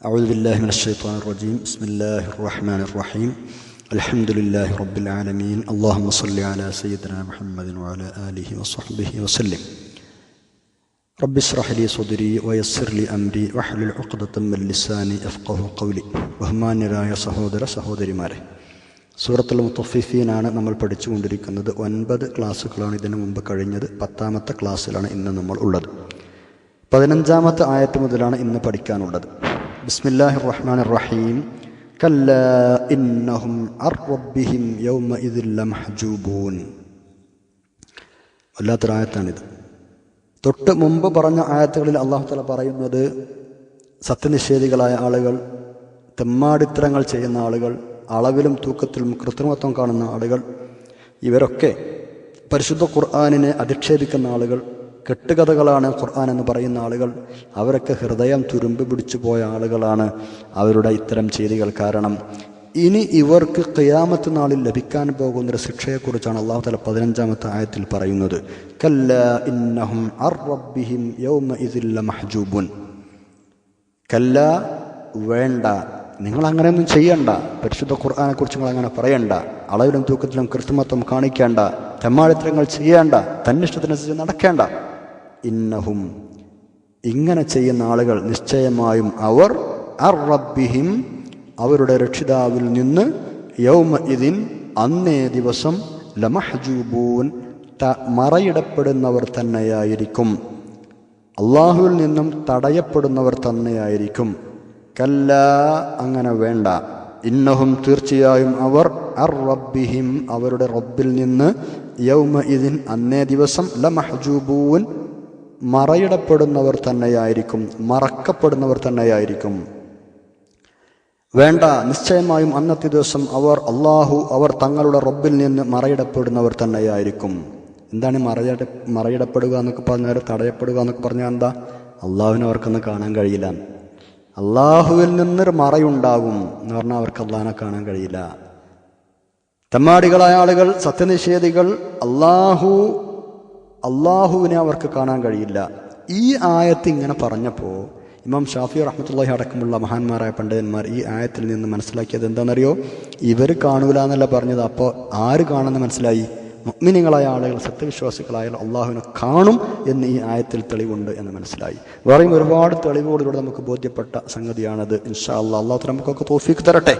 أعوذ بالله من الشيطان الرجيم بسم الله الرحمن الرحيم الحمد لله رب العالمين اللهم صل على سيدنا محمد وعلى آله وصحبه وسلم رب اشرح لي صدري ويسر لي أمري واحلل عقدة من لساني يفقه قولي ബഹുമാന്യരായ സഹോദര സഹോദരിമാരെ സൂറത്തുൽ മുത്തഫിഫീനാണ് നമ്മൾ പഠിച്ചുകൊണ്ടിരിക്കുന്നത് ഒൻപത് ക്ലാസ്സുകളാണ് ഇതിനു മുമ്പ് കഴിഞ്ഞത് പത്താമത്തെ ക്ലാസ്സിലാണ് ഇന്ന് നമ്മൾ ഉള്ളത് പതിനഞ്ചാമത്തെ ആയത്ത് മുതലാണ് ഇന്ന് പഠിക്കാനുള്ളത് ബിസ്മില്ലാഹിർ الرحمن റഹീം കല്ല ഇന്നഹും عن ربهم യൗമ لمحجوبون ലമഹ്ജൂബൂൻ. വല്ലാത്തൊരായത്താണിത്. തൊട്ട് മുമ്പ് പറഞ്ഞ ആയത്തുകളിൽ അള്ളാഹു തല പറയുന്നത് സത്യനിഷേധികളായ ആളുകൾ തെമ്മാടിത്തരങ്ങൾ ചെയ്യുന്ന ആളുകൾ അളവിലും തൂക്കത്തിലും കൃത്രിമത്വം കാണുന്ന ആളുകൾ ഇവരൊക്കെ പരിശുദ്ധ ഖുർആാനിനെ അധിക്ഷേപിക്കുന്ന ആളുകൾ കെട്ടുകഥകളാണ് ഖുർആൻ എന്ന് പറയുന്ന ആളുകൾ. അവരൊക്കെ ഹൃദയം തുരുമ്പ് പിടിച്ചു പോയ ആളുകളാണ് അവരുടെ ഇത്തരം ചെയ്തികൾ. കാരണം ഇനി ഇവർക്ക് ഖിയാമത്ത് നാളിൽ ലഭിക്കാൻ പോകുന്നൊരു ശിക്ഷയെക്കുറിച്ചാണ് അള്ളാഹു തല പതിനഞ്ചാമത്തെ ആയത്തിൽ പറയുന്നത്. കല്ല ഇന്നഹും അർ റബ്ബിഹിം യൗമ ഇതില്ല മഹജൂബുൻ കല്ല വേണ്ട. നിങ്ങൾ അങ്ങനെയൊന്നും ചെയ്യണ്ട. പരിശുദ്ധ ഖുർആാനെ കുറിച്ച് നിങ്ങൾ അങ്ങനെ പറയണ്ട. അളവിലും തൂക്കത്തിലും കൃത്രിമത്വം കാണിക്കേണ്ട. തെമ്മാടിത്തരങ്ങൾ ചെയ്യേണ്ട. തന്നിഷ്ടത്തിനനുസരിച്ച് നടക്കേണ്ട. ഇന്നഹും. ഇങ്ങനെ ചെയ്യുന്ന ആളുകൾ നിശ്ചയമായും അവർ അർ റബ്ബിഹിം അവരുടെ രക്ഷിതാവിൽ നിന്ന് യൗമ ഇതിൻ അന്നേ ദിവസം ലമഹജൂബൂൻ ത മറയിടപ്പെടുന്നവർ തന്നെയായിരിക്കും. അള്ളാഹുവിൽ നിന്നും തടയപ്പെടുന്നവർ തന്നെയായിരിക്കും. കല്ല അങ്ങനെ വേണ്ട. ഇന്നഹും തീർച്ചയായും അവർ അർ റബ്ബിഹിം അവരുടെ റബ്ബിൽ നിന്ന് യൗമ ഇതിൻ അന്നേ ദിവസം ലമഹജൂബൂൻ മറയിടപ്പെടുന്നവർ തന്നെയായിരിക്കും മറക്കപ്പെടുന്നവർ തന്നെയായിരിക്കും. വേണ്ട നിശ്ചയമായും അന്നത്തെ ദിവസം അവർ അള്ളാഹു അവർ തങ്ങളുടെ റബ്ബിൽ നിന്ന് മറയിടപ്പെടുന്നവർ തന്നെയായിരിക്കും. എന്താണ് മറയിട മറയിടപ്പെടുക എന്നൊക്കെ പറഞ്ഞാൽ തടയപ്പെടുക എന്നൊക്കെ പറഞ്ഞാൽ എന്താ? അള്ളാഹുവിനെ അവർക്കൊന്ന് കാണാൻ കഴിയില്ല. അള്ളാഹുവിൽ നിന്നൊരു മറയുണ്ടാകും എന്ന് പറഞ്ഞാൽ അവർക്ക് അള്ളാഹിനെ കാണാൻ കഴിയില്ല. തെമ്മാടികളായ ആളുകൾ സത്യനിഷേധികൾ അള്ളാഹു അള്ളാഹുവിനെ അവർക്ക് കാണാൻ കഴിയില്ല. ഈ ആയത്ത് ഇങ്ങനെ പറഞ്ഞപ്പോൾ ഇമാം ഷാഫി റഹ്മത്തുള്ളാഹി അടക്കമുള്ള മഹാന്മാരായ പണ്ഡിതന്മാർ ഈ ആയത്തിൽ നിന്ന് മനസ്സിലാക്കിയത് എന്താണെന്നറിയോ? ഇവർ കാണൂല എന്നല്ല പറഞ്ഞത്. അപ്പോൾ ആര് കാണുമെന്ന് മനസ്സിലായി? മുഗ്മിനികളായ ആളുകൾ സത്യവിശ്വാസികളായ അള്ളാഹുവിനെ കാണും എന്ന് ഈ ആയത്തിൽ തെളിവുണ്ട് എന്ന് മനസ്സിലായി. വേറെയും ഒരുപാട് തെളിവുകളിലൂടെ നമുക്ക് ബോധ്യപ്പെട്ട സംഗതിയാണത്. ഇൻഷാ അള്ളാഹ് അള്ളാഹു നമുക്കൊക്കെ തോഫീക്ക് തരട്ടെ.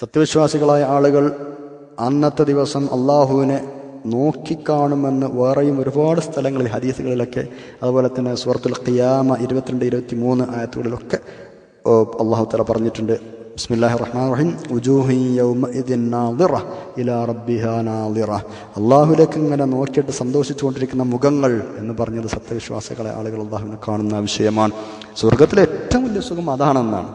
സത്യവിശ്വാസികളായ ആളുകൾ അന്നത്തെ ദിവസം അള്ളാഹുവിനെ നോക്കിക്കാണുമെന്ന് വേറെയും ഒരുപാട് സ്ഥലങ്ങളിൽ ഹദീസുകളിലൊക്കെ അതുപോലെ തന്നെ സുഹൃത്തുൽ ഖിയാമ ഇരുപത്തിരണ്ട് ഇരുപത്തി മൂന്ന് ആയത്തുകളിലൊക്കെ അള്ളാഹു തല പറഞ്ഞിട്ടുണ്ട്. ബിസ്മില്ലാഹി റഹ്മാൻ റഹീം ഉജൂഹി ഇലാ അള്ളാഹുലേക്ക് ഇങ്ങനെ നോക്കിയിട്ട് സന്തോഷിച്ചുകൊണ്ടിരിക്കുന്ന മുഖങ്ങൾ എന്ന് പറഞ്ഞത് സത്യവിശ്വാസികളെ ആളുകൾ അള്ളാഹുവിനെ കാണുന്ന വിഷയമാണ്. സ്വർഗത്തിലെ ഏറ്റവും വലിയ സുഖം അതാണെന്നാണ്.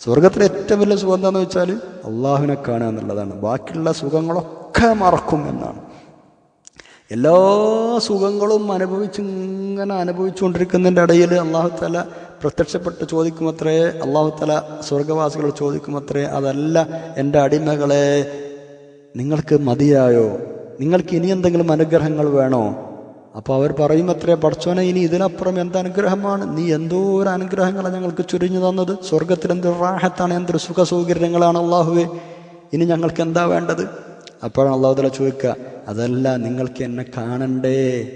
സ്വർഗത്തിലെ ഏറ്റവും വലിയ സുഖം എന്താണെന്ന് വെച്ചാൽ അള്ളാഹുവിനെ കാണുക എന്നുള്ളതാണ്. ബാക്കിയുള്ള സുഖങ്ങളൊക്കെ മറക്കും എന്നാണ്. എല്ലാ സുഖങ്ങളും അനുഭവിച്ച് ഇങ്ങനെ അനുഭവിച്ചുകൊണ്ടിരിക്കുന്നതിന്റെ ഇടയിൽ അള്ളാഹു തല പ്രത്യക്ഷപ്പെട്ട് ചോദിക്കുമത്രേ അള്ളാഹു തല സ്വർഗവാസികൾ ചോദിക്കുമത്രേ അതല്ല എന്റെ അടിമകളെ നിങ്ങൾക്ക് മതിയായോ? നിങ്ങൾക്ക് ഇനി എന്തെങ്കിലും അനുഗ്രഹങ്ങൾ വേണോ? അപ്പോൾ അവർ പറയും അത്രേ പഠിച്ചോനെ ഇനി ഇതിനപ്പുറം എന്ത് അനുഗ്രഹമാണ്? നീ എന്തോ ഒരു അനുഗ്രഹങ്ങളാണ് ഞങ്ങൾക്ക് ചുരിഞ്ഞു തന്നത്. സ്വർഗത്തിൽ എന്തൊരു റാഹത്താണ് എന്തൊരു സുഖസൗകര്യങ്ങളാണ് അള്ളാഹുവെ. ഇനി ഞങ്ങൾക്ക് എന്താ വേണ്ടത്? അപ്പോഴാണ് അള്ളാഹുദല ചോദിക്കുക അതല്ല നിങ്ങൾക്ക് എന്നെ കാണണ്ടേ?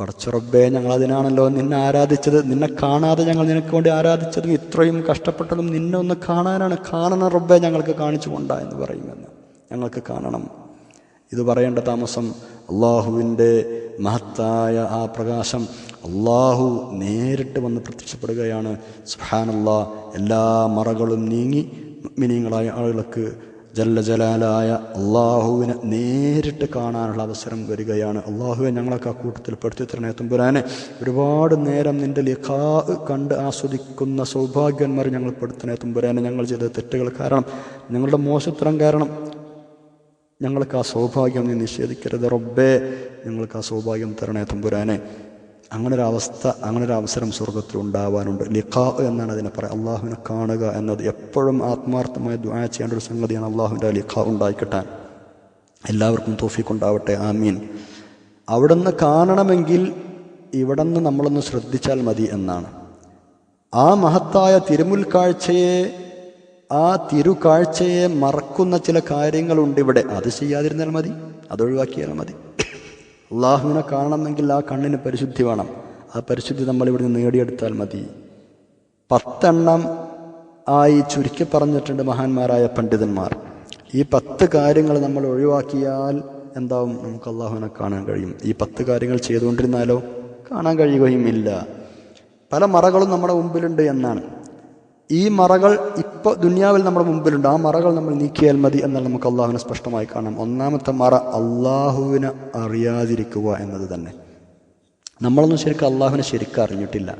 പടച്ചുറബേ ഞങ്ങൾ അതിനാണല്ലോ നിന്നെ ആരാധിച്ചത്. നിന്നെ കാണാതെ ഞങ്ങൾ നിനക്ക് വേണ്ടി ആരാധിച്ചതും ഇത്രയും കഷ്ടപ്പെട്ടതും നിന്നെ ഒന്ന് കാണാനാണ് കാണണം റബ്ബെ ഞങ്ങൾക്ക് കാണിച്ചു കൊണ്ട എന്ന് പറയുമെന്ന്. ഞങ്ങൾക്ക് കാണണം. ഇത് പറയേണ്ട താമസം അള്ളാഹുവിന്റെ മഹത്തായ ആ പ്രകാശം. അള്ളാഹു നേരിട്ട് വന്ന് പ്രത്യക്ഷപ്പെടുകയാണ്. സുഹാനുള്ള എല്ലാ മറകളും നീങ്ങി മിനിങ്ങളായ ആളുകൾക്ക് ജല്ല ജലാലായ അള്ളാഹുവിനെ നേരിട്ട് കാണാനുള്ള അവസരം വരികയാണ്. അള്ളാഹുവെ ഞങ്ങളൊക്കെ ആ കൂട്ടത്തിൽ പെടുത്തി തമ്പുരാനെ ഒരുപാട് നേരം നിന്റെ ലിഖാ കണ്ട് ആസ്വദിക്കുന്ന സൗഭാഗ്യന്മാർ ഞങ്ങൾ പെടുത്തണേ. തമ്പുരാനെ ഞങ്ങൾ ചെയ്ത തെറ്റുകൾ കാരണം ഞങ്ങളുടെ മോശത്തരം കാരണം ഞങ്ങൾക്ക് ആ സൗഭാഗ്യം നീ നിഷേധിക്കരുത്. റബ്ബേ ഞങ്ങൾക്ക് ആ സൗഭാഗ്യം തരണേ തുമ്പുരാനെ. അങ്ങനെ അങ്ങനൊരവസരം അവസ്ഥ അങ്ങനെ അവസരം സ്വർഗത്തിൽ ഉണ്ടാവാനുണ്ട്. ലിഖാ എന്നാണ് അതിനെ പറയുക. അള്ളാഹുവിനെ കാണുക എന്നത് എപ്പോഴും ആത്മാർത്ഥമായ ദ്വാ ചെയ്യേണ്ട ഒരു സംഗതിയാണ് അള്ളാഹുവിന്റെ ലിഖാ ഉണ്ടായിക്കിട്ടാൻ. എല്ലാവർക്കും തോഫിക്ക് ഉണ്ടാവട്ടെ. ആമീൻ. അവിടുന്ന് കാണണമെങ്കിൽ ഇവിടെ നിന്ന് നമ്മളൊന്ന് ശ്രദ്ധിച്ചാൽ മതി എന്നാണ്. ആ മഹത്തായ തിരുമുൽ കാഴ്ചയെ ആ തിരുക്കാഴ്ചയെ മറക്കുന്ന ചില കാര്യങ്ങളുണ്ട് ഇവിടെ. അത് ചെയ്യാതിരുന്നാൽ മതി അതൊഴിവാക്കിയാൽ മതി. അള്ളാഹുവിനെ കാണണമെങ്കിൽ ആ കണ്ണിന് പരിശുദ്ധി വേണം. ആ പരിശുദ്ധി നമ്മൾ ഇവിടുന്ന് നേടിയെടുത്താൽ മതി. പത്തെണ്ണം ആയി ചുരുക്കി പറഞ്ഞിട്ടുണ്ട് മഹാന്മാരായ പണ്ഡിതന്മാർ. ഈ പത്ത് കാര്യങ്ങൾ നമ്മൾ ഒഴിവാക്കിയാൽ എന്താവും? നമുക്ക് അള്ളാഹുവിനെ കാണാൻ കഴിയും. ഈ പത്ത് കാര്യങ്ങൾ ചെയ്തുകൊണ്ടിരുന്നാലോ? കാണാൻ കഴിയുകയും ഇല്ല പല മറകളും നമ്മുടെ മുമ്പിലുണ്ട് എന്നാണ്. ഈ മറകൾ ഇപ്പോൾ ദുനിയാവിൽ നമ്മുടെ മുമ്പിലുണ്ട്. ആ മറകൾ നമ്മൾ നീക്കിയാൽ മതി എന്നാൽ നമുക്ക് അള്ളാഹുവിനെ സ്പഷ്ടമായി കാണാം. ഒന്നാമത്തെ മറ അള്ളാഹുവിനെ അറിയാതിരിക്കുക എന്നത് തന്നെ. നമ്മളൊന്നും ശരിക്കും അള്ളാഹുവിനെ ശരിക്കും അറിഞ്ഞിട്ടില്ല.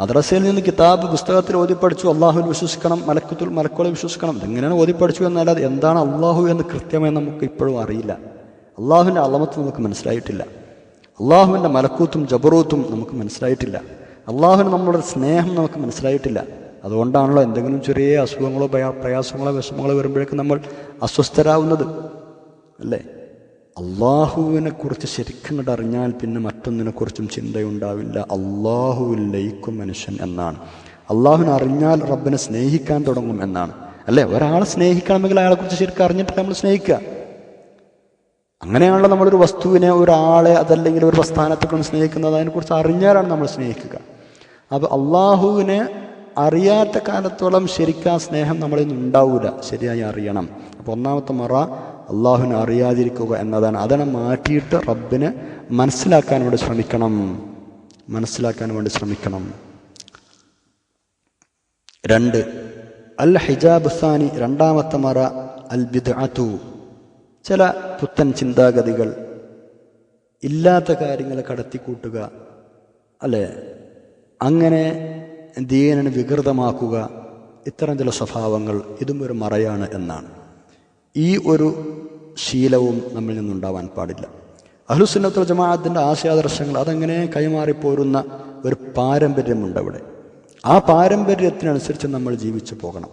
മദ്രസയിൽ നിന്ന് കിതാബ് പുസ്തകത്തിൽ പഠിച്ചു അള്ളാഹുവിൽ വിശ്വസിക്കണം മലക്കുത്തിൽ മലക്കോളെ വിശ്വസിക്കണം. ഇതെങ്ങനെയാണ് പഠിച്ചു എന്നല്ലാതെ എന്താണ് അള്ളാഹു എന്ന് കൃത്യമായി നമുക്ക് ഇപ്പോഴും അറിയില്ല. അള്ളാഹുവിന്റെ അളമത്ത് നമുക്ക് മനസ്സിലായിട്ടില്ല. അള്ളാഹുവിന്റെ മലക്കൂത്തും ജബറൂത്തും നമുക്ക് മനസ്സിലായിട്ടില്ല. അള്ളാഹുവിന് നമ്മളുടെ സ്നേഹം നമുക്ക് മനസ്സിലായിട്ടില്ല. അതുകൊണ്ടാണല്ലോ എന്തെങ്കിലും ചെറിയ അസുഖങ്ങളോ പ്രയാസങ്ങളോ വിഷമങ്ങളോ വരുമ്പോഴേക്കും നമ്മൾ അസ്വസ്ഥരാകുന്നത് അല്ലേ? അള്ളാഹുവിനെക്കുറിച്ച് ശരിക്കും കണ്ട് അറിഞ്ഞാൽ പിന്നെ മറ്റൊന്നിനെക്കുറിച്ചും ചിന്തയുണ്ടാവില്ല. അള്ളാഹുവിൽ ലയിക്കും മനുഷ്യൻ എന്നാണ്. അള്ളാഹുവിനെ അറിഞ്ഞാൽ റബ്ബിനെ സ്നേഹിക്കാൻ തുടങ്ങും എന്നാണ്. അല്ലേ? ഒരാളെ സ്നേഹിക്കണമെങ്കിൽ അയാളെക്കുറിച്ച് ശരിക്കും അറിഞ്ഞിട്ട് നമ്മൾ സ്നേഹിക്കുക. അങ്ങനെയാണല്ലോ നമ്മളൊരു വസ്തുവിനെ ഒരാളെ അതല്ലെങ്കിൽ ഒരു പ്രസ്ഥാനത്തെ സ്നേഹിക്കുന്നത്. അതിനെക്കുറിച്ച് അറിഞ്ഞാലാണ് നമ്മൾ സ്നേഹിക്കുക. അപ്പോൾ അള്ളാഹുവിനെ അറിയാത്ത കാലത്തോളം ശരിക്കാ സ്നേഹം നമ്മളിൽ നിന്ന് ഉണ്ടാവില്ല ശരിയായി അറിയണം. അപ്പോൾ ഒന്നാമത്തെ മറ അള്ളാഹുവിനെ അറിയാതിരിക്കുക എന്നതാണ്. അതിനെ മാറ്റിയിട്ട് റബ്ബിനെ മനസ്സിലാക്കാൻ വേണ്ടി ശ്രമിക്കണം. മനസ്സിലാക്കാൻ വേണ്ടി ശ്രമിക്കണം. രണ്ട് അൽ ഹിജാബ് സാനി രണ്ടാമത്തെ മറ അൽ ബിദ്അത്തു ചില പുത്തൻ ചിന്താഗതികൾ ഇല്ലാത്ത കാര്യങ്ങളെ കടത്തിക്കൂട്ടുക. അല്ലേ? അങ്ങനെ ദീനനെ വികൃതമാക്കുക. ഇത്തരം ചില സ്വഭാവങ്ങൾ ഇതും ഒരു മറയാണ് എന്നാണ്. ഈ ഒരു ശീലവും നമ്മിൽ നിന്നുണ്ടാവാൻ പാടില്ല. അഹ്ലുസുന്നത്തുൽ ജമാഅത്തിന്റെ ആശയാദർശങ്ങൾ അതങ്ങനെ കൈമാറിപ്പോരുന്ന ഒരു പാരമ്പര്യമുണ്ട് അവിടെ. ആ പാരമ്പര്യത്തിനനുസരിച്ച് നമ്മൾ ജീവിച്ചു പോകണം.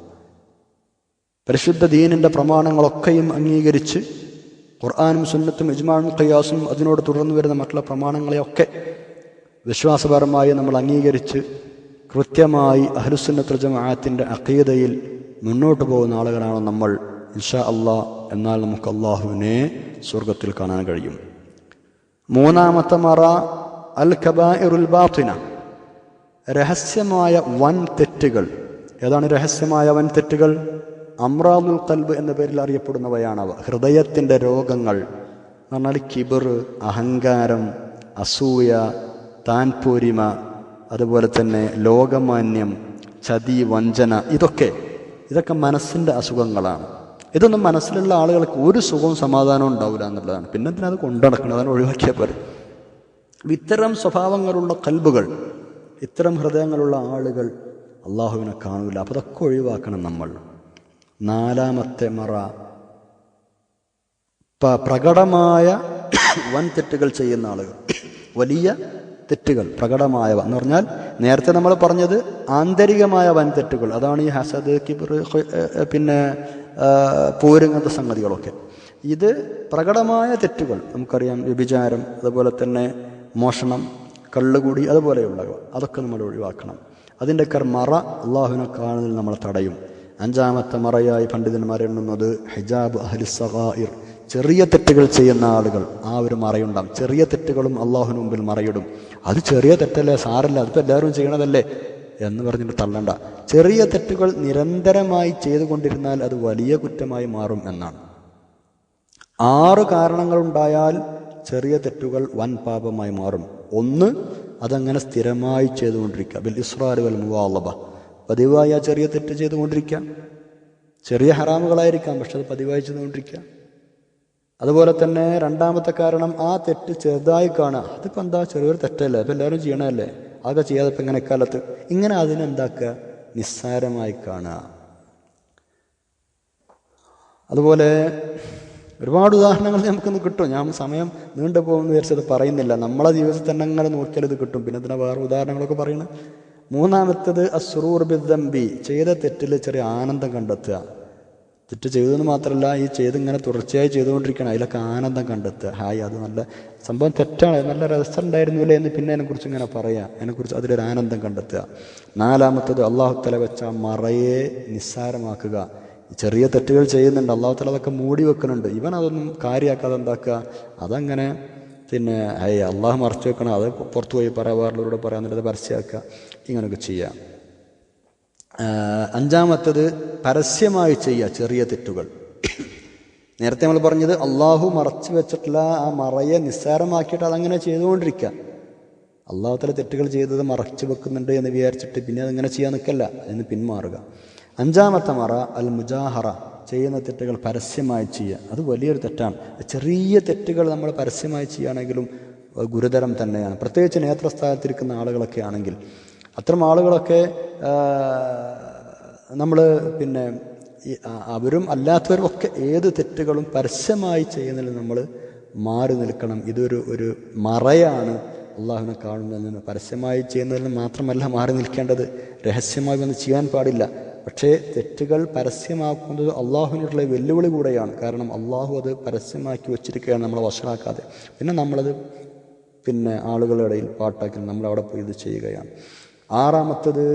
പരിശുദ്ധ ദീനിന്റെ പ്രമാണങ്ങളൊക്കെയും അംഗീകരിച്ച് ഖുർആാനും സുന്നത്തും ഇജ്മാനും ഖയാസും അതിനോട് തുടർന്ന് വരുന്ന മറ്റുള്ള പ്രമാണങ്ങളെയൊക്കെ വിശ്വാസപരമായി നമ്മൾ അംഗീകരിച്ച് കൃത്യമായി അഹ്ലുസുന്നത്തുൽ ജമാഅത്തിന്റെ അഖീദയിൽ മുന്നോട്ട് പോകുന്ന ആളുകളാണ് നമ്മൾ. ഇൻഷാ അള്ളാ എന്നാൽ നമുക്ക് അള്ളാഹുവിനെ സ്വർഗത്തിൽ കാണാൻ കഴിയും. മൂന്നാമത്തെ മറ അൽ ഖബാഇറുൽ ബാത്തിന. രഹസ്യമായ വൻ തെറ്റുകൾ. ഏതാണ് രഹസ്യമായ വൻ തെറ്റുകൾ? അമ്രാദുൽ കൽബ് എന്ന പേരിൽ അറിയപ്പെടുന്നവയാണവ. ഹൃദയത്തിന്റെ രോഗങ്ങൾ. എന്ന് പറഞ്ഞാൽ കിബിർ അഹങ്കാരം അസൂയ താൻപോരിമ അതുപോലെ തന്നെ ലോകമാന്യം ചതി വഞ്ചന ഇതൊക്കെ ഇതൊക്കെ മനസ്സിന്റെ അസുഖങ്ങളാണ്. ഇതൊന്നും മനസ്സിലുള്ള ആളുകൾക്ക് ഒരു സുഖവും സമാധാനവും ഉണ്ടാവില്ല എന്നുള്ളതാണ്. പിന്നെ അത് കൊണ്ടുനടക്കുന്നത് അതിനെ ഒഴിവാക്കിയാൽ പോലെ ഇത്തരം സ്വഭാവങ്ങളുള്ള കൽബുകൾ ഇത്തരം ഹൃദയങ്ങളുള്ള ആളുകൾ അള്ളാഹുവിനെ കാണൂല. അപ്പോൾ അതൊക്കെ ഒഴിവാക്കണം നമ്മൾ. നാലാമത്തെ മറ. പ്രകടമായ വൻ തെറ്റുകൾ ചെയ്യുന്ന ആളുകൾ. വലിയ തെറ്റുകൾ പ്രകടമായവ എന്ന് പറഞ്ഞാൽ നേരത്തെ നമ്മൾ പറഞ്ഞത് ആന്തരികമായ വൻ തെറ്റുകൾ അതാണ് ഈ ഹസദ് കിബർ പിന്നെ പൂരങ്ങത്തെ സംഗതികളൊക്കെ. ഇത് പ്രകടമായ തെറ്റുകൾ. നമുക്കറിയാം വ്യഭിചാരം അതുപോലെ തന്നെ മോഷണം കള്ളുകൂടി അതുപോലെയുള്ളവ. അതൊക്കെ നമ്മൾ ഒഴിവാക്കണം. അതിന്റെയൊക്കെ മറ അള്ളാഹുവിനെ കാണുന്നതിൽ നമ്മൾ തടയും. അഞ്ചാമത്തെ മറയായി പണ്ഡിതന്മാർ എണ്ണുന്നത് ഹിജാബ് അഹ്ലി സഗായിർ ചെറിയ തെറ്റുകൾ ചെയ്യുന്ന ആളുകൾ ആ ഒരു മറയുണ്ടാകും. ചെറിയ തെറ്റുകളും അള്ളാഹുവിന് മുമ്പിൽ മറയിടും. അത് ചെറിയ തെറ്റല്ലേ? സാരല്ല അതിപ്പോൾ എല്ലാവരും ചെയ്യണതല്ലേ? എന്ന് പറഞ്ഞിട്ട് തള്ളണ്ട. ചെറിയ തെറ്റുകൾ നിരന്തരമായി ചെയ്തുകൊണ്ടിരുന്നാൽ അത് വലിയ കുറ്റമായി മാറും എന്നാണ്. ആറ് കാരണങ്ങളുണ്ടായാൽ ചെറിയ തെറ്റുകൾ വൻ പാപമായി മാറും. ഒന്ന് അതങ്ങനെ സ്ഥിരമായി ചെയ്തുകൊണ്ടിരിക്കുക. ബിൽ ഇസ്രാർ വൽ മുവാളബ പതിവായി ആ ചെറിയ തെറ്റ് ചെയ്തുകൊണ്ടിരിക്കുക. ചെറിയ ഹറാമുകളായിരിക്കാം പക്ഷെ അത് പതിവായി ചെയ്തുകൊണ്ടിരിക്കുക. അതുപോലെ തന്നെ രണ്ടാമത്തെ കാരണം ആ തെറ്റ് ചെറുതായി കാണുക. അതിപ്പോൾ എന്താ ചെറിയൊരു തെറ്റല്ലേ? അപ്പം എല്ലാവരും ചെയ്യണമല്ലേ അതൊക്കെ ചെയ്യാതെ ഇപ്പം ഇങ്ങനെ കാലത്ത് ഇങ്ങനെ അതിനെന്താക്കുക? നിസ്സാരമായി കാണുക. അതുപോലെ ഒരുപാട് ഉദാഹരണങ്ങൾ നമുക്കൊന്ന് കിട്ടും. ഞാൻ സമയം നീണ്ടു പോകുമെന്ന് വിചാരിച്ചത് പറയുന്നില്ല. നമ്മളെ ജീവിതത്തിൽ തന്നെ അങ്ങനെ നോക്കിയാൽ ഇത് കിട്ടും. പിന്നെ അതിനെ വേറെ ഉദാഹരണങ്ങളൊക്കെ പറയുന്നത് മൂന്നാമത്തത് അസുറൂർ ബിദ്ദംബി ചെയ്ത തെറ്റിൽ ചെറിയ ആനന്ദം കണ്ടെത്തുക. തെറ്റ് ചെയ്തതെന്ന് മാത്രമല്ല ഈ ചെയ്ത് ഇങ്ങനെ തുടർച്ചയായി ചെയ്തുകൊണ്ടിരിക്കണം അതിലൊക്കെ ആനന്ദം കണ്ടെത്തുക. ഹായ് അത് നല്ല സംഭവം തെറ്റാണ്. നല്ല രസം ഉണ്ടായിരുന്നില്ലേ എന്ന് പിന്നെ അതിനെക്കുറിച്ച് ഇങ്ങനെ പറയാം. അതിനെക്കുറിച്ച് അതിലൊരു ആനന്ദം കണ്ടെത്തുക. നാലാമത്തത് അള്ളാഹുത്തല വെച്ച മറയെ നിസ്സാരമാക്കുക. ചെറിയ തെറ്റുകൾ ചെയ്യുന്നുണ്ട്. അള്ളാഹുത്തല അതൊക്കെ മൂടി വെക്കുന്നുണ്ട്. ഇവൻ അതൊന്നും കാര്യമാക്കാതെ എന്താക്കുക? അതങ്ങനെ പിന്നെ ഹൈ അള്ളാഹു മറച്ചു വെക്കണം. അത് പുറത്തു പോയി പറയാം വേറുള്ളവരോട് പറയാന്നിട്ട് അത് പരസ്യമാക്കുക. ഇങ്ങനെയൊക്കെ ചെയ്യാം. അഞ്ചാമത്തത് പരസ്യമായി ചെയ്യുക ചെറിയ തെറ്റുകൾ. നേരത്തെ നമ്മൾ പറഞ്ഞത് അള്ളാഹു മറച്ചു വെച്ചിട്ടുള്ള ആ മറയെ നിസ്സാരമാക്കിയിട്ട് അതങ്ങനെ ചെയ്തുകൊണ്ടിരിക്കുക. അള്ളാഹു തല തെറ്റുകൾ ചെയ്തത് മറച്ചു വെക്കുന്നുണ്ട് എന്ന് വിചാരിച്ചിട്ട് പിന്നെ അതിങ്ങനെ ചെയ്യാൻ നിൽക്കല്ല അതിന് പിന്മാറുക. അഞ്ചാമത്തെ മറ അൽ മുജാഹറ ചെയ്യുന്ന തെറ്റുകൾ പരസ്യമായി ചെയ്യുക. അത് വലിയൊരു തെറ്റാണ്. ചെറിയ തെറ്റുകൾ നമ്മൾ പരസ്യമായി ചെയ്യുകയാണെങ്കിലും ഗുരുതരം തന്നെയാണ്. പ്രത്യേകിച്ച് നേത്രസ്ഥാനത്തിരിക്കുന്ന ആളുകളൊക്കെ ആണെങ്കിൽ അത്തരം ആളുകളൊക്കെ നമ്മൾ പിന്നെ അവരും അല്ലാത്തവരും ഒക്കെ ഏത് തെറ്റുകളും പരസ്യമായി ചെയ്യുന്നതിൽ നമ്മൾ മാറി നിൽക്കണം. ഇതൊരു ഒരു മറയാണ് അള്ളാഹുവിനെ കാണുന്നതിന് പരസ്യമായി ചെയ്യുന്നതിൽ മാത്രമല്ല മാറി നിൽക്കേണ്ടത്. രഹസ്യമായി വന്ന് ചെയ്യാൻ പാടില്ല. പക്ഷേ തെറ്റുകൾ പരസ്യമാക്കുന്നത് അള്ളാഹുവിനോടുള്ള വെല്ലുവിളി കൂടെയാണ്. കാരണം അള്ളാഹു അത് പരസ്യമാക്കി വെച്ചിരിക്കുകയാണ് നമ്മളെ വഷളാക്കാതെ. പിന്നെ നമ്മളത് പിന്നെ ആളുകളുടെ ഇടയിൽ പാട്ടാക്കി നമ്മളവിടെ പോയി ഇത് ചെയ്യുകയാണ്. ആറാമത്തത്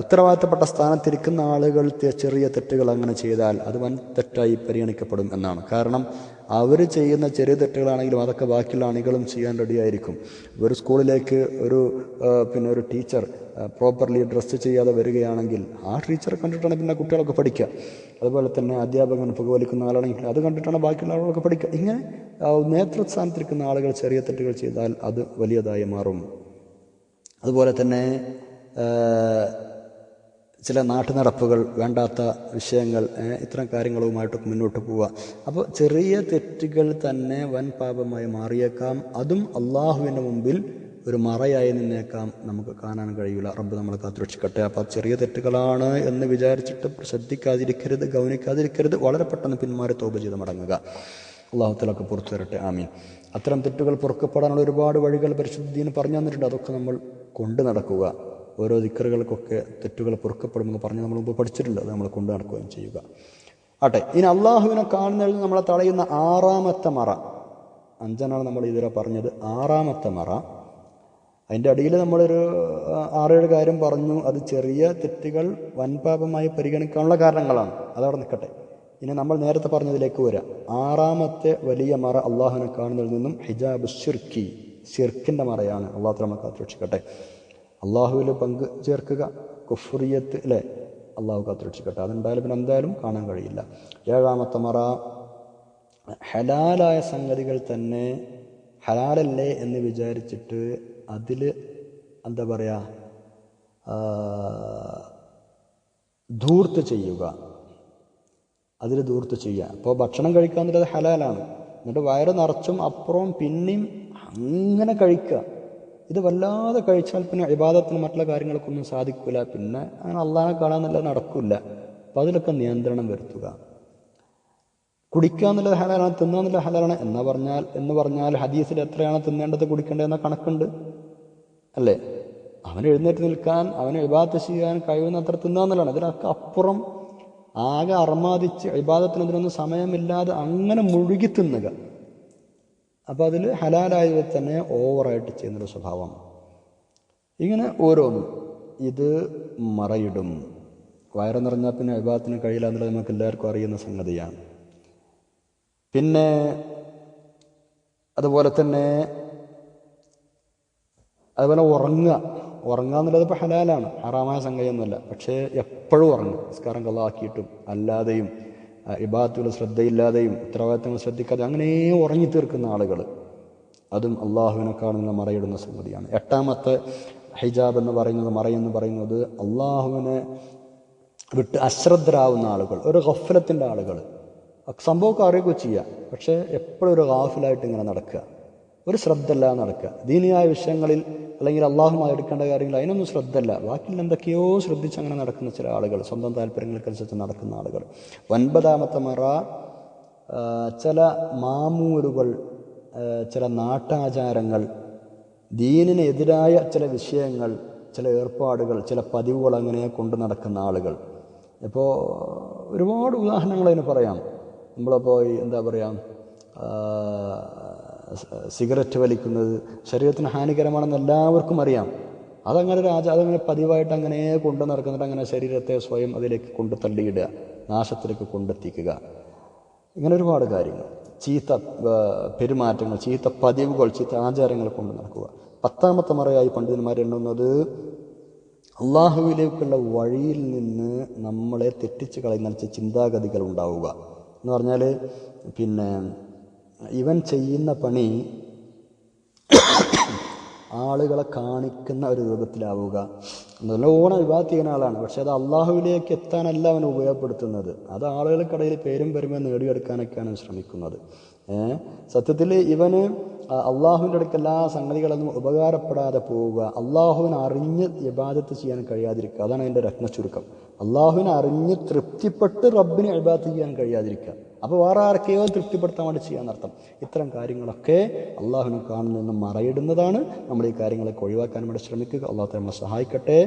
ഉത്തരവാദിത്തപ്പെട്ട സ്ഥാനത്തിരിക്കുന്ന ആളുകൾ ചെറിയ തെറ്റുകൾ അങ്ങനെ ചെയ്താൽ അത് വൻ തെറ്റായി പരിഗണിക്കപ്പെടും എന്നാണ്. കാരണം അവർ ചെയ്യുന്ന ചെറിയ തെറ്റുകളാണെങ്കിലും അതൊക്കെ ബാക്കിയുള്ള അണികളും ചെയ്യാൻ റെഡിയായിരിക്കും. ഒരു സ്കൂളിലേക്ക് ഒരു പിന്നെ ഒരു ടീച്ചർ പ്രോപ്പർലി ഡ്രസ്സ് ചെയ്യാതെ വരികയാണെങ്കിൽ ആ ടീച്ചറെ കണ്ടിട്ടാണ് പിന്നെ കുട്ടികളൊക്കെ പഠിക്കുക. അതുപോലെ തന്നെ അധ്യാപകൻ പുകവലിക്കുന്ന ആളാണെങ്കിൽ അത് കണ്ടിട്ടാണ് ബാക്കിയുള്ള ആളുകളൊക്കെ പഠിക്കുക. ഇങ്ങനെ നേതൃസ്ഥാനത്തിരിക്കുന്ന ആളുകൾ ചെറിയ തെറ്റുകൾ ചെയ്താൽ അത് വലിയതായി മാറും. അതുപോലെ തന്നെ ചില നാട്ടുനടപ്പുകൾ വേണ്ടാത്ത വിഷയങ്ങൾ ഇത്തരം കാര്യങ്ങളുമായിട്ട് മുന്നോട്ട് പോവുക. അപ്പോൾ ചെറിയ തെറ്റുകൾ തന്നെ വൻ പാപമായി മാറിയേക്കാം. അതും അള്ളാഹുവിന്റെ മുമ്പിൽ ഒരു മറയായി നിന്നേക്കാം. നമുക്ക് കാണാൻ കഴിയില്ല. റബ്ബ് നമ്മളെ കാത്തുരക്ഷിക്കട്ടെ. അപ്പോൾ ചെറിയ തെറ്റുകളാണ് എന്ന് വിചാരിച്ചിട്ട് ശ്രദ്ധിക്കാതിരിക്കരുത് ഗൗനിക്കാതിരിക്കരുത്. വളരെ പെട്ടെന്ന് പിന്മാറി തോപ ചെയ്ത് മടങ്ങുക. അള്ളാഹുത്തലൊക്കെ പുറത്തു വരട്ടെ ആമീൻ. അത്തരം തെറ്റുകൾ പുറക്കപ്പെടാനുള്ള ഒരുപാട് വഴികൾ പരിശുദ്ധിന്ന് പറഞ്ഞു തന്നിട്ടുണ്ട്. അതൊക്കെ നമ്മൾ കൊണ്ടു നടക്കുക. ഓരോ ദിക്കറുകൾക്കൊക്കെ തെറ്റുകൾ പൊറുക്കപ്പെടുമെന്ന് പറഞ്ഞ് നമ്മൾ മുമ്പ് പഠിച്ചിട്ടുണ്ട്. അത് നമ്മൾ കൊണ്ടു നടക്കുകയും ചെയ്യുക. ആട്ടെ ഇനി അള്ളാഹുവിനെ കാണുന്നതിൽ നമ്മളെ തടയുന്ന ആറാമത്തെ മറ. അഞ്ചെണ്ണാണ് നമ്മൾ ഇതുവരെ പറഞ്ഞത്. ആറാമത്തെ മറ. അതിന്റെ അടിയിൽ നമ്മളൊരു ആറേഴ് കാര്യം പറഞ്ഞു. അത് ചെറിയ തെറ്റുകൾ വൻപാപമായി പരിഗണിക്കാനുള്ള കാരണങ്ങളാണ്. അതവിടെ നിൽക്കട്ടെ. ഇനി നമ്മൾ നേരത്തെ പറഞ്ഞതിലേക്ക് വരാം. ആറാമത്തെ വലിയ മറ അള്ളാഹുവിനെ കാണുന്നതിൽ നിന്നും ഹിജാബ് ഷിർക്കി ഷിർക്കിന്റെ മറയാണ്. അള്ളാഹു നമ്മൾ കാത്തുരക്ഷിക്കട്ടെ. അള്ളാഹുവിൽ പങ്ക് ചേർക്കുക കുഫ്രിയത്ത് അല്ലേ അള്ളാഹു കാത്തുരക്ഷിക്കട്ടെ. അതുണ്ടായാലും പിന്നെ എന്തായാലും കാണാൻ കഴിയില്ല. ഏഴാമത്തെ മറ ഹലാലായ സംഗതികൾ തന്നെ ഹലാലല്ലേ എന്ന് വിചാരിച്ചിട്ട് അതിൽ എന്താ പറയുക ധൂർത്ത് ചെയ്യുക. അതിൽ ധൂർത്ത് ചെയ്യുക. അപ്പോൾ ഭക്ഷണം കഴിക്കുക എന്നുള്ളത് ഹലാലാണ്. എന്നിട്ട് വയറ് നിറച്ചും അപ്പുറവും പിന്നെയും അങ്ങനെ കഴിക്കുക. ഇത് വല്ലാതെ കഴിച്ചാൽ പിന്നെ അഭിബാധത്തിന് മറ്റുള്ള കാര്യങ്ങൾക്കൊന്നും സാധിക്കില്ല പിന്നെ അങ്ങനെ അള്ളാഹെ കാണാമെന്നല്ല നടക്കില്ല അപ്പം അതിലൊക്കെ നിയന്ത്രണം വരുത്തുക. കുടിക്കുക ഹലാലാണ് തിന്നുക ഹലാലാണ്. എന്ന് പറഞ്ഞാൽ എന്ന് പറഞ്ഞാൽ ഹദീസിൽ എത്രയാണ് തിന്നേണ്ടത് കുടിക്കേണ്ടതെന്ന കണക്കുണ്ട്. അല്ലേ? അവൻ എഴുന്നേറ്റ് നിൽക്കാൻ അവന് ഇബാദത്ത് ചെയ്യാൻ കഴിയുന്നത്ര തിന്നുക എന്നുള്ളതാണ്. ഇതിനൊക്കെ അപ്പുറം ആകെ അർമാദിച്ച് ഇബാദത്തിന് ഇതിനൊന്നും സമയമില്ലാതെ അങ്ങനെ മുഴുകി തിന്നുക. അപ്പോൾ അതിൽ ഹലാലായത് തന്നെ ഓവറായിട്ട് ചെയ്യുന്നൊരു സ്വഭാവം. ഇങ്ങനെ ഓരോന്നും. ഇത് മറയിടും. വയറ് നിറഞ്ഞാൽ പിന്നെ വിവാഹത്തിന് കഴിയില്ല എന്നുള്ളത് നമുക്ക് എല്ലാവർക്കും അറിയുന്ന സംഗതിയാണ്. പിന്നെ അതുപോലെ തന്നെ അതുപോലെ ഉറങ്ങുക. ഉറങ്ങുക എന്നുള്ളത് ഇപ്പോൾ ഹലാലാണ്. ഹറാമായ സംഗതിയൊന്നുമല്ല. പക്ഷേ എപ്പോഴും ഉറങ്ങും നിസ്കാരം കള്ളാക്കിയിട്ടും അല്ലാതെയും ഇബാത്തുകൾ ശ്രദ്ധയില്ലാതെയും ഉത്തരവാദിത്തങ്ങൾ ശ്രദ്ധിക്കാതെ അങ്ങനെ ഉറങ്ങി തീർക്കുന്ന ആളുകൾ. അതും അള്ളാഹുവിനെ കാണുന്ന മറയിടുന്ന സംഗതിയാണ്. എട്ടാമത്തെ ഹിജാബ് എന്ന് പറയുന്നത് മറയെന്ന് പറയുന്നത് അള്ളാഹുവിനെ വിട്ട് അശ്രദ്ധരാവുന്ന ആളുകൾ ഒരു ഗഫലത്തിന്റെ ആളുകൾ. സംഭവമൊക്കെ അറിയുകയൊക്കെ ചെയ്യാം. പക്ഷേ എപ്പോഴും ഒരു ഗാഫിലായിട്ട് ഇങ്ങനെ നടക്കുക. ഒരു ശ്രദ്ധയില്ലാതെ നടക്കുക. ദീനിയായ വിഷയങ്ങളിൽ അല്ലെങ്കിൽ അള്ളാഹുമായി എടുക്കേണ്ട കാര്യങ്ങൾ അതിനൊന്നും ശ്രദ്ധയില്ല. ബാക്കിൽ എന്തൊക്കെയോ ശ്രദ്ധിച്ച് അങ്ങനെ നടക്കുന്ന ചില ആളുകൾ സ്വന്തം താല്പര്യങ്ങൾക്കനുസരിച്ച് നടക്കുന്ന ആളുകൾ. ഒൻപതാമത്തെ മറ ചില മാമൂലുകൾ ചില നാട്ടാചാരങ്ങൾ ദീനിനെതിരായ ചില വിഷയങ്ങൾ ചില ഏർപ്പാടുകൾ ചില പതിവുകൾ അങ്ങനെ കൊണ്ടു നടക്കുന്ന ആളുകൾ. ഇപ്പോൾ ഒരുപാട് ഉദാഹരണങ്ങൾ അതിന് പറയാം. നമ്മളിപ്പോൾ എന്താ പറയുക സിഗരറ്റ് വലിക്കുന്നത് ശരീരത്തിന് ഹാനികരമാണെന്ന് എല്ലാവർക്കും അറിയാം. അതങ്ങനെ രാജ അതങ്ങനെ പതിവായിട്ട് അങ്ങനെ കൊണ്ടു നടക്കുന്നിട്ട് അങ്ങനെ ശരീരത്തെ സ്വയം അതിലേക്ക് കൊണ്ട് തള്ളിയിടുക നാശത്തിലേക്ക് കൊണ്ടെത്തിക്കുക ഇങ്ങനെ ഒരുപാട് കാര്യങ്ങൾ. ചീത്ത പെരുമാറ്റങ്ങൾ ചീത്ത പതിവുകൾ ചീത്ത ആചാരങ്ങൾ കൊണ്ട് നടക്കുക. പത്താമത്തെ മറയായി പണ്ഡിതന്മാർ എണ്ണുന്നത് അള്ളാഹുവിലേക്കുള്ള വഴിയിൽ നിന്ന് നമ്മളെ തെറ്റിച്ച് കളയുന്ന ചിന്താഗതികൾ ഉണ്ടാവുക. എന്ന് പറഞ്ഞാൽ പിന്നെ ഇവൻ ചെയ്യുന്ന പണി ആളുകളെ കാണിക്കുന്ന ഒരു രൂപത്തിലാവുക നല്ലോണം വിവാദത്ത് ചെയ്യുന്ന ആളാണ്. പക്ഷെ അത് അള്ളാഹുവിലേക്ക് എത്താനല്ല അവൻ ഉപയോഗപ്പെടുത്തുന്നത്. അത് ആളുകൾക്കിടയിൽ പേരും പെരുമ നേടിയെടുക്കാനൊക്കെയാണ് ശ്രമിക്കുന്നത്. സത്യത്തിൽ ഇവന് അള്ളാഹുവിന്റെ അടുക്ക് എല്ലാ സംഗതികളൊന്നും ഉപകാരപ്പെടാതെ പോവുക അള്ളാഹുവിനെ അറിഞ്ഞ് ഇബാദത്ത് ചെയ്യാൻ കഴിയാതിരിക്കുക അതാണ് അതിന്റെ രത്ന ചുരുക്കം അള്ളാഹുവിനെ അറിഞ്ഞ് തൃപ്തിപ്പെട്ട് റബ്ബിനെ ഇബാദത്ത് ചെയ്യാൻ കഴിയാതിരിക്കുക. അപ്പോൾ വേറെ ആർക്കെയോ തൃപ്തിപ്പെടുത്താൻ വേണ്ടി ചെയ്യാന്നർത്ഥം ഇത്തരം കാര്യങ്ങളൊക്കെ അള്ളാഹുവിനെ കാണുന്നതിന് മറയിടുന്നതാണ്. നമ്മൾ ഈ കാര്യങ്ങളൊക്കെ ഒഴിവാക്കാൻ വേണ്ടി ശ്രമിക്കുക. അള്ളാഹു നമ്മളെ സഹായിക്കട്ടെ.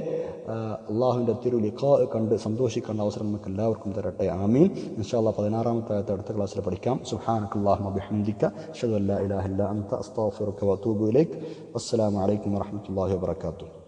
അള്ളാഹുവിന്റെ തിരു ലിഖാ കണ്ട് സന്തോഷിക്കേണ്ട അവസരം നമുക്ക് എല്ലാവർക്കും തരട്ടെ. ആമീൻ. ഇൻഷാല്ലാ പതിനാറാമത്തെ ആയത്തെ അടുത്ത ക്ലാസ്സിൽ പഠിക്കാം. സുഹാനക്കുല്ലാഹു ബിഹംദിക. അഷ്ഹദു അല്ലാ ഇലാഹ ഇല്ല അൻത. അസ്തഗ്ഫിറുക വഅതൂബു ഇലൈക്. അസ്സലാമു അലൈക്കും വറഹ്മത്തുള്ളാഹി വബറകാതുഹു.